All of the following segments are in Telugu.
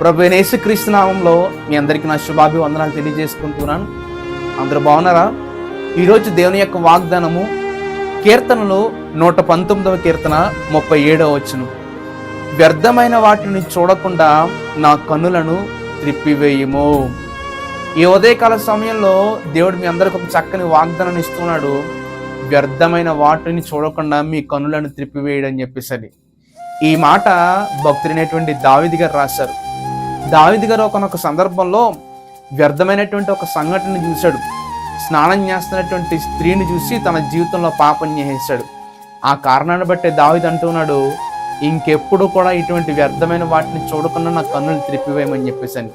ప్రభు యేసుక్రీస్తు నామంలో మీ అందరికీ నా శుభాభివందనాలు తెలియజేసుకుంటున్నాను. అందరూ బాగున్నారా? ఈరోజు దేవుని యొక్క వాగ్దానము కీర్తనలు నూట పంతొమ్మిదవ కీర్తన ముప్పై ఏడవ వచ్చును వ్యర్థమైన వాటిని చూడకుండా నా కన్నులను త్రిప్పివేయము. ఈ ఉదయకాల సమయంలో దేవుడు మీ అందరికి ఒక చక్కని వాగ్దానం ఇస్తున్నాడు. వ్యర్థమైన వాటిని చూడకుండా మీ కన్నులను త్రిప్పివేయడని చెప్పేసరి ఈ మాట భక్తులైనటువంటి దావిది గారు రాశారు. దావిది గారు ఒకనొక సందర్భంలో వ్యర్థమైనటువంటి ఒక సంఘటన చూశాడు. స్నానం చేస్తున్నటువంటి స్త్రీని చూసి తన జీవితంలో పాపం చేసేశాడు. ఆ కారణాన్ని బట్టి దావిది అంటున్నాడు ఇంకెప్పుడు కూడా ఇటువంటి వ్యర్థమైన వాటిని చూడకుండా నా కన్నులు త్రిప్పివేయమని చెప్పేసి అని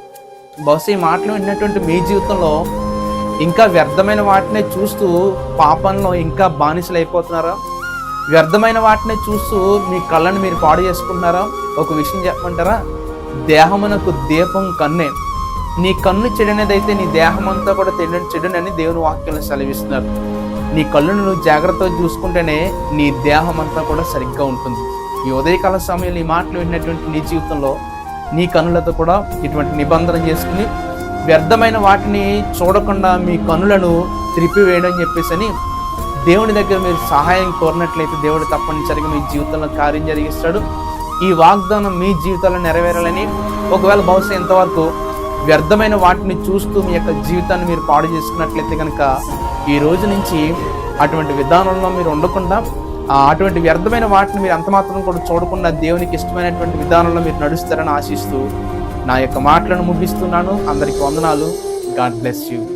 బహుశా ఈ మాటలు విన్నటువంటి మీ జీవితంలో ఇంకా వ్యర్థమైన వాటినే చూస్తూ పాపంలో ఇంకా బానిసలు అయిపోతున్నారా వ్యర్థమైన వాటిని చూస్తూ మీ కళ్ళని మీరు పాడు చేసుకుంటున్నారా? ఒక విషయం చెప్పమంటారా? దేహమునకు దీపం కన్నే. నీ కన్ను చెడినదైతే నీ దేహం అంతా కూడా చెడు చెడునని దేవుని వాక్యంలో సెలవిస్తున్నారు. నీ కళ్ళను నువ్వు జాగ్రత్తగా చూసుకుంటేనే నీ దేహం అంతా కూడా సరిగ్గా ఉంటుంది. ఈ ఉదయకాల సమయంలో ఈ మాటలు విన్నటువంటి నీ జీవితంలో నీ కన్నులతో కూడా ఇటువంటి నిబంధన చేసుకుని వ్యర్థమైన వాటిని చూడకుండా మీ కన్నులను త్రిప్పివేయడం చెప్పేసి అని దేవుని దగ్గర మీరు సహాయం కోరినట్లయితే దేవుడు తప్పనిసరిగా మీ జీవితంలో కార్యం జరిగిస్తాడు. ఈ వాగ్దానం మీ జీవితంలో నెరవేరాలని ఒకవేళ బహుశా ఇంతవరకు వ్యర్థమైన వాటిని చూస్తూ మీ యొక్క జీవితాన్ని మీరు పాడు చేసుకున్నట్లయితే కనుక ఈ రోజు నుంచి అటువంటి విధానంలో మీరు ఉండకుండా అటువంటి వ్యర్థమైన వాటిని మీరు అంత మాత్రం కూడా చూడకుండా దేవునికి ఇష్టమైనటువంటి విధానంలో మీరు నడుస్తారని ఆశిస్తూ నా యొక్క మాటలను ముగిస్తున్నాను. అందరికి వందనాలు. God bless you.